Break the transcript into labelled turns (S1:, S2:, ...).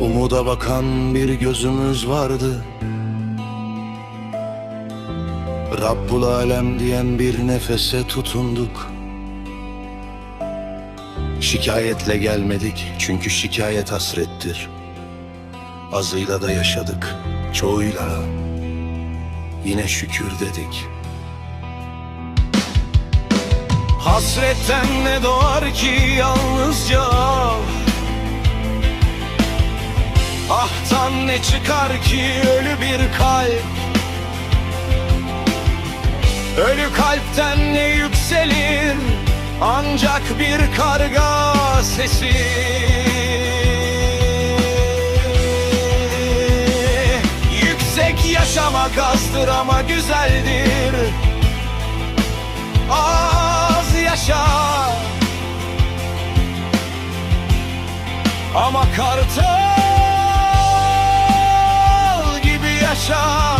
S1: Umuda bakan bir gözümüz vardı. Rabbul Alem diyen bir nefese tutunduk. Şikayetle gelmedik çünkü şikayet hasrettir. Azıyla da yaşadık, çoğuyla. Yine şükür dedik. Hasretten ne doğar ki yalnızca Ahtan ne çıkar ki ölü bir kalp? Ölü kalpten ne yükselir? Ancak bir karga sesi. Yüksek yaşamak azdır ama güzeldir. Az yaşa. Ama kartal gibi yaşa